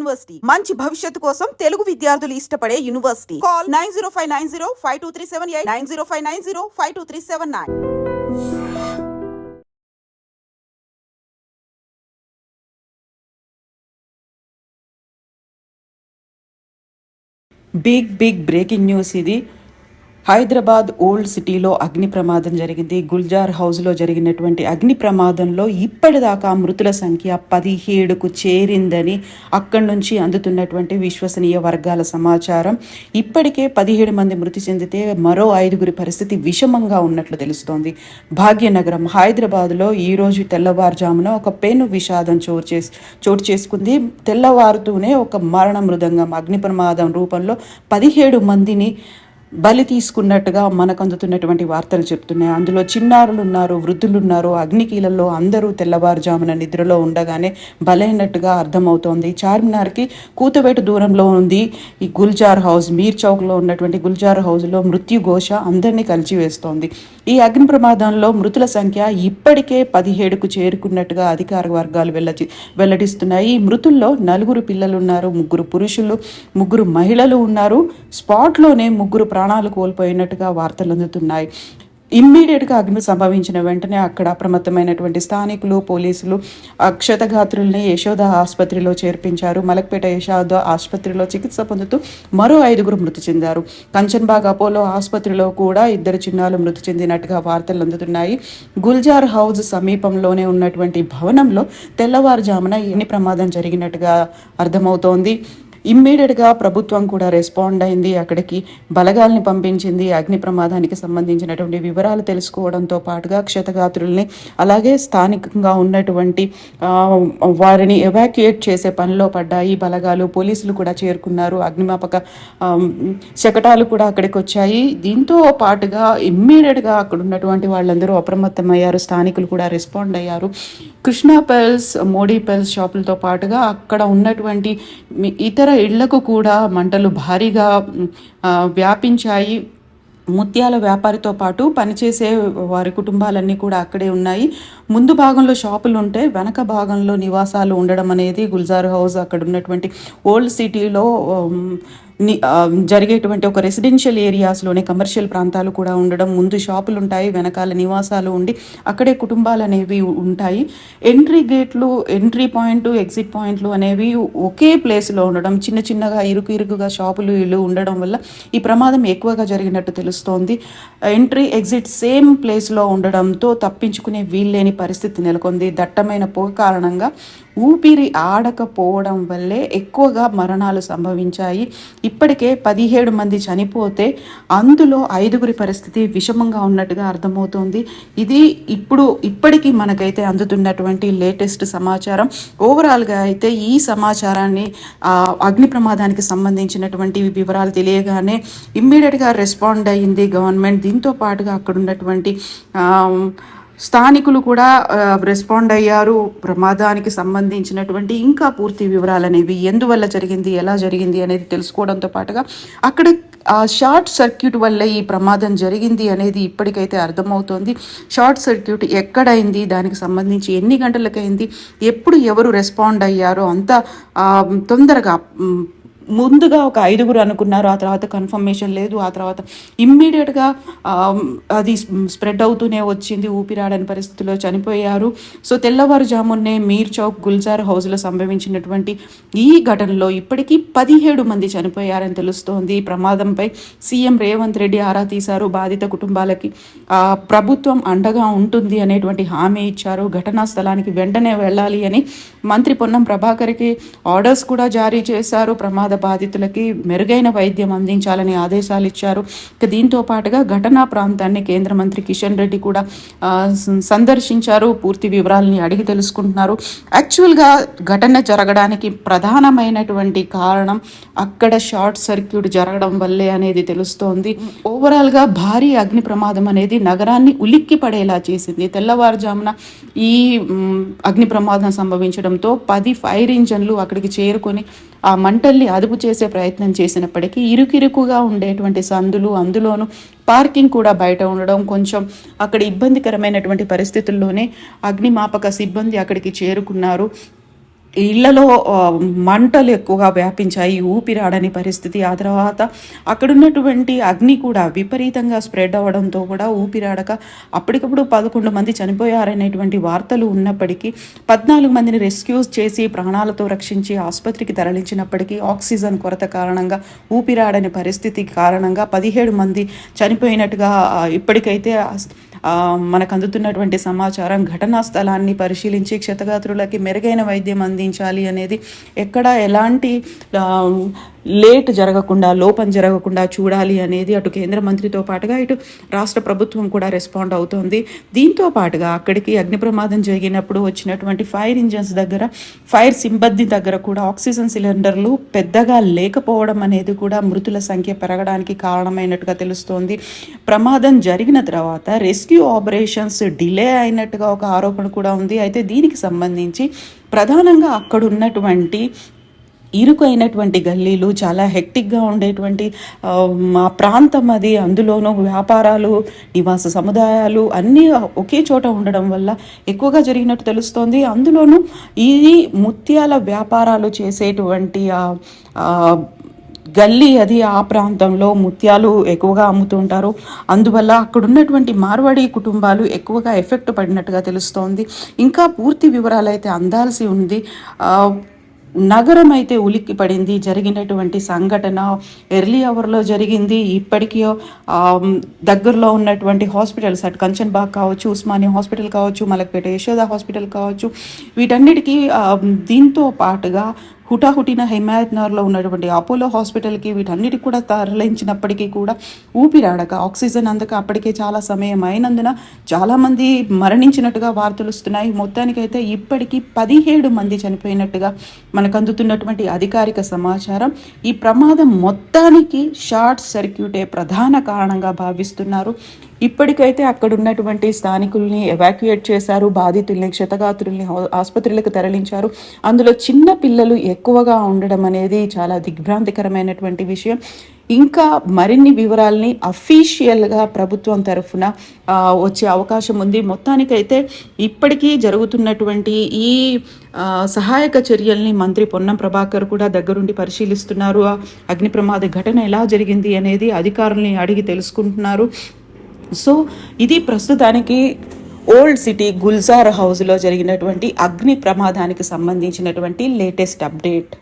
University. మంచి భవిష్యత్తు కోసం తెలుగు విద్యార్థులు ఇష్టపడే university. Call nine zero five nine zero five two three seven eight nine zero five nine zero five two three seven nine. Big big breaking news ఇది. Hyderabad old సిటీలో అగ్ని ప్రమాదం జరిగింది. గుల్జార్ హౌస్లో జరిగినటువంటి అగ్ని ప్రమాదంలో ఇప్పటిదాకా మృతుల సంఖ్య పదిహేడుకు చేరిందని అక్కడి నుంచి అందుతున్నటువంటి విశ్వసనీయ వర్గాల సమాచారం. ఇప్పటికే పదిహేడు మంది మృతి చెందితే మరో ఐదుగురి పరిస్థితి విషమంగా ఉన్నట్లు తెలుస్తోంది. భాగ్యనగరం హైదరాబాద్లో ఈరోజు తెల్లవారుజామున ఒక పెను విషాదం చోటు చేసి చోటు చేసుకుంది. తెల్లవారుతూనే ఒక మరణ మృదంగం అగ్ని ప్రమాదం రూపంలో పదిహేడు మందిని బలి తీసుకున్నట్టుగా మనకు అందుతున్నటువంటి వార్తలు చెప్తున్నాయి. అందులో చిన్నారులు ఉన్నారు వృద్ధులు ఉన్నారు అగ్నికీలలో అందరూ తెల్లవారుజామున నిద్రలో ఉండగానే బలైనట్టుగా అర్థమవుతోంది. చార్మినార్కి కూతవేటు దూరంలో ఉంది ఈ గుల్జార్ హౌస్. మీర్ చౌక్లో ఉన్నటువంటి గుల్జార్ హౌస్లో మృత్యుఘోష అందరినీ కలిచివేస్తోంది. ఈ అగ్ని ప్రమాదంలో మృతుల సంఖ్య ఇప్పటికే పదిహేడుకు చేరుకున్నట్టుగా అధికార వర్గాలు వెల్లచి వెల్లడిస్తున్నాయి. ఈ మృతుల్లో నలుగురు పిల్లలు ఉన్నారు ముగ్గురు పురుషులు ముగ్గురు మహిళలు ఉన్నారు. స్పాట్లోనే ముగ్గురు ప్రాణాలు కోల్పోయినట్టుగా వార్తలు అందుతున్నాయి. ఇమ్మీడియట్గా అగ్ని సంభవించిన వెంటనే అక్కడ అప్రమత్తమైనటువంటి స్థానికులు పోలీసులు అక్షతగాత్రుల్ని యశోద ఆసుపత్రిలో చేర్పించారు. మలక్పేట యశోద ఆసుపత్రిలో చికిత్స పొందుతూ మరో ఐదుగురు మృతి చెందారు. కంచన్బాగ్ అపోలో ఆసుపత్రిలో కూడా ఇద్దరు చిన్నాలు మృతి చెందినట్టుగా వార్తలు అందుతున్నాయి. గుల్జార్ హౌస్ సమీపంలోనే ఉన్నటువంటి భవనంలో తెల్లవారుజామున ఎన్ని ప్రమాదం జరిగినట్టుగా అర్థమవుతోంది. ఇమ్మీడియట్గా ప్రభుత్వం కూడా రెస్పాండ్ అయింది. అక్కడికి బలగాల్ని పంపించింది. అగ్ని ప్రమాదానికి సంబంధించినటువంటి వివరాలు తెలుసుకోవడంతో పాటుగా క్షతగాత్రుల్ని అలాగే స్థానికంగా ఉన్నటువంటి వారిని ఎవాక్యుయేట్ చేసే పనిలో పడ్డాయి. బలగాలు పోలీసులు కూడా చేరుకున్నారు. అగ్నిమాపక శకటాలు కూడా అక్కడికి వచ్చాయి దీంతో పాటుగా ఇమ్మీడియట్గా అక్కడ ఉన్నటువంటి వాళ్ళందరూ అప్రమత్తమయ్యారు. స్థానికులు కూడా రెస్పాండ్ అయ్యారు. కృష్ణా పెల్స్ మోడీ పెల్స్ షాపులతో పాటుగా అక్కడ ఉన్నటువంటి ఇతర ఇతర ఇళ్ళకు కూడా మంటలు భారీగా ఆ, వ్యాపించాయి. ముత్యాల వ్యాపారితో పాటు పనిచేసే వారి కుటుంబాలన్నీ కూడా అక్కడే ఉన్నాయి. ముందు భాగంలో షాపులు ఉంటే వెనక భాగంలో నివాసాలు ఉండడం అనేది గుల్జార్ హౌస్ అక్కడ ఉన్నటువంటి ఓల్డ్ సిటీలో జరిగేటువంటి ఒక రెసిడెన్షియల్ ఏరియాస్లోనే కమర్షియల్ ప్రాంతాలు కూడా ఉండడం ముందు షాపులు ఉంటాయి వెనకాల నివాసాలు ఉండి అక్కడే కుటుంబాలు అనేవి ఉంటాయి. ఎంట్రీ గేట్లు ఎంట్రీ పాయింట్ ఎగ్జిట్ పాయింట్లు అనేవి ఒకే ప్లేస్లో ఉండడం చిన్న చిన్నగా ఇరుకు ఇరుకుగా షాపులు ఇల్లు ఉండడం వల్ల ఈ ప్రమాదం ఎక్కువగా జరిగినట్టు తెలుస్తోంది. ఎంట్రీ ఎగ్జిట్ సేమ్ ప్లేస్లో ఉండడంతో తప్పించుకునే వీల్లేని పరిస్థితి నెలకొంది. దట్టమైన పొగ కారణంగా ఊపిరి ఆడకపోవడం వల్లే ఎక్కువగా మరణాలు సంభవించాయి. ఇప్పటికే పదిహేడు మంది చనిపోతే అందులో ఐదుగురి పరిస్థితి విషమంగా ఉన్నట్టుగా అర్థమవుతోంది. ఇది ఇప్పుడు ఇప్పటికీ మనకైతే అందుతున్నటువంటి లేటెస్ట్ సమాచారం. ఓవరాల్గా అయితే ఈ సమాచారాన్ని అగ్ని ప్రమాదానికి సంబంధించినటువంటి వివరాలు తెలియగానే ఇమ్మీడియట్గా రెస్పాండ్ అయ్యింది గవర్నమెంట్. దీంతో పాటుగా అక్కడ ఉన్నటువంటి ఆ, స్థానికులు కూడా రెస్పాండ్ అయ్యారు. ప్రమాదానికి సంబంధించినటువంటి ఇంకా పూర్తి వివరాలు అనేవి ఎందువల్ల జరిగింది ఎలా జరిగింది అనేది తెలుసుకోవడంతో పాటుగా అక్కడ ఆ షార్ట్ సర్క్యూట్ వల్ల ఈ ప్రమాదం జరిగింది అనేది ఇప్పటికైతే అర్థమవుతోంది. షార్ట్ సర్క్యూట్ ఎక్కడైంది దానికి సంబంధించి ఎన్ని గంటలకైంది ఎప్పుడు ఎవరు రెస్పాండ్ అయ్యారో అంత తొందరగా ముందుగా ఒక ఐదుగురు అనుకున్నారు ఆ తర్వాత కన్ఫర్మేషన్ లేదు ఆ తర్వాత ఇమ్మీడియట్గా అది స్ప్రెడ్ అవుతూనే వచ్చింది ఊపిరాడని పరిస్థితిలో చనిపోయారు. సో తెల్లవారుజామునే మీర్ చౌక్ గుల్జార్ హౌస్లో సంభవించినటువంటి ఈ ఘటనలో ఇప్పటికీ పదిహేడు మంది చనిపోయారని తెలుస్తోంది. ఈ ప్రమాదంపై సీఎం రేవంత్ రెడ్డి ఆరా తీశారు. బాధిత కుటుంబాలకి ప్రభుత్వం అండగా ఉంటుంది అనేటువంటి హామీ ఇచ్చారు. ఘటనా స్థలానికి వెంటనే వెళ్ళాలి అని మంత్రి పొన్నం ప్రభాకర్కి ఆర్డర్స్ కూడా జారీ చేశారు. ప్రమాద బాధితులకి మెరుగైన వైద్యం అందించాలని ఆదేశాలు ఇచ్చారు. ఇక దీంతో పాటుగా ఘటనా ప్రాంతాన్ని కేంద్ర మంత్రి కిషన్ రెడ్డి కూడా సందర్శించారు. పూర్తి వివరాలని అడిగి తెలుసుకుంటున్నారు. యాక్చువల్గా ఘటన జరగడానికి ప్రధానమైనటువంటి కారణం అక్కడ షార్ట్ సర్క్యూట్ జరగడం వల్లే అనేది తెలుస్తోంది. ఓవరాల్గా భారీ అగ్ని ప్రమాదం అనేది నగరాన్ని ఉలిక్కి పడేలా చేసింది. తెల్లవారుజామున ఈ అగ్ని ప్రమాదం సంభవించడంతో పది ఫైర్ ఇంజన్లు అక్కడికి చేరుకొని ఆ మంటల్ని అదుపు చేసే ప్రయత్నం చేసినప్పటికీ ఇరుకిరుకుగా ఉండేటువంటి సందులు అందులోనూ పార్కింగ్ కూడా బయట ఉండడం కొంచెం అక్కడ ఇబ్బందికరమైనటువంటి పరిస్థితుల్లోనే అగ్నిమాపక సిబ్బంది అక్కడికి చేరుకున్నారు. ఇళ్ళలో మంటలు ఎక్కువగా వ్యాపించాయి ఊపిరాడని పరిస్థితి. ఆ తర్వాత అక్కడున్నటువంటి అగ్ని కూడా విపరీతంగా స్ప్రెడ్ అవ్వడంతో కూడా ఊపిరాడక అప్పటికప్పుడు పదకొండు మంది చనిపోయారనేటువంటి వార్తలు ఉన్నప్పటికీ పద్నాలుగు మందిని రెస్క్యూస్ చేసి ప్రాణాలతో రక్షించి ఆసుపత్రికి తరలించినప్పటికీ ఆక్సిజన్ కొరత కారణంగా ఊపిరాడని పరిస్థితి కారణంగా పదిహేడు మంది చనిపోయినట్టుగా ఇప్పటికైతే మనకు అందుతున్నటువంటి సమాచారం ఘటనా స్థలాన్ని పరిశీలించి క్షతగాత్రులకి మెరుగైన వైద్యం అందించాలి అనేది ఎక్కడ ఎలాంటి లేట్ జరగకుండా లోపం జరగకుండా చూడాలి అనేది అటు కేంద్ర మంత్రితో పాటుగా ఇటు రాష్ట్ర ప్రభుత్వం కూడా రెస్పాండ్ అవుతోంది. దీంతో పాటుగా అక్కడికి అగ్ని ప్రమాదం జరిగినప్పుడు వచ్చినటువంటి ఫైర్ ఇంజన్స్ దగ్గర ఫైర్ సిబ్బంది దగ్గర కూడా ఆక్సిజన్ సిలిండర్లు పెద్దగా లేకపోవడం అనేది కూడా మృతుల సంఖ్య పెరగడానికి కారణమైనట్టుగా తెలుస్తోంది. ప్రమాదం జరిగిన తర్వాత రెస్క్యూ ఆపరేషన్స్ డిలే అయినట్టుగా ఒక ఆరోపణ కూడా ఉంది. అయితే దీనికి సంబంధించి ప్రధానంగా అక్కడున్నటువంటి ఇరుకైనటువంటి గల్లీలు చాలా హెక్టిక్గా ఉండేటువంటి మా ప్రాంతం అది. అందులోనూ వ్యాపారాలు నివాస సముదాయాలు అన్నీ ఒకే చోట ఉండడం వల్ల ఎక్కువగా జరిగినట్టు తెలుస్తోంది. అందులోనూ ఇది ముత్యాల వ్యాపారాలు చేసేటువంటి గల్లీ అది ఆ ప్రాంతంలో ముత్యాలు ఎక్కువగా అమ్ముతుంటారు. అందువల్ల అక్కడ ఉన్నటువంటి మార్వాడి కుటుంబాలు ఎక్కువగా ఎఫెక్ట్ పడినట్టుగా తెలుస్తోంది. ఇంకా పూర్తి వివరాలు అయితే అందాల్సి ఉంది. నగరం అయితే ఉలిక్కి పడింది జరిగినటువంటి సంఘటన ఎర్లీ అవర్లో జరిగింది. ఇప్పటికీ దగ్గరలో ఉన్నటువంటి హాస్పిటల్స్ అటు కంచన్బాగ్ కావచ్చు ఉస్మానియా హాస్పిటల్ కావచ్చు మలక్పేట యశోద హాస్పిటల్ కావచ్చు వీటన్నిటికీ దీంతో పాటుగా హుటాహుటిన హెమాయత్నార్లో ఉన్నటువంటి అపోలో హాస్పిటల్కి వీటన్నిటికి కూడా తరలించినప్పటికీ కూడా ఊపిరాడక ఆక్సిజన్ అందక అప్పటికే చాలా సమయం అయినందున చాలామంది మరణించినట్టుగా వార్తలు వస్తున్నాయి. మొత్తానికైతే ఇప్పటికీ పదిహేడు మంది చనిపోయినట్టుగా మనకు అందుతున్నటువంటి అధికారిక సమాచారం. ఈ ప్రమాదం మొత్తానికి షార్ట్ సర్క్యూటే ప్రధాన కారణంగా భావిస్తున్నారు. ఇప్పటికైతే అక్కడ ఉన్నటువంటి స్థానికుల్ని ఎవాక్యుయేట్ చేశారు బాధితుల్ని క్షతగాత్రుల్ని ఆసుపత్రులకు తరలించారు. అందులో చిన్న పిల్లలు ఎక్కువగా ఉండడం అనేది చాలా దిగ్భ్రాంతికరమైనటువంటి విషయం. ఇంకా మరిన్ని వివరాల్ని అఫీషియల్గా ప్రభుత్వం తరఫున వచ్చే అవకాశం ఉంది. మొత్తానికైతే ఇప్పటికీ జరుగుతున్నటువంటి ఈ సహాయక చర్యల్ని మంత్రి పొన్నం ప్రభాకర్ కూడా దగ్గరుండి పరిశీలిస్తున్నారు. ఆ అగ్ని ప్రమాద ఘటన ఎలా జరిగింది అనేది అధికారుల్ని అడిగి తెలుసుకుంటున్నారు. సో ఇది ప్రస్తుతానికి ఓల్డ్ సిటీ గుల్జార్ హౌస్లో జరిగినటువంటి అగ్ని ప్రమాదానికి సంబంధించినటువంటి లేటెస్ట్ అప్డేట్.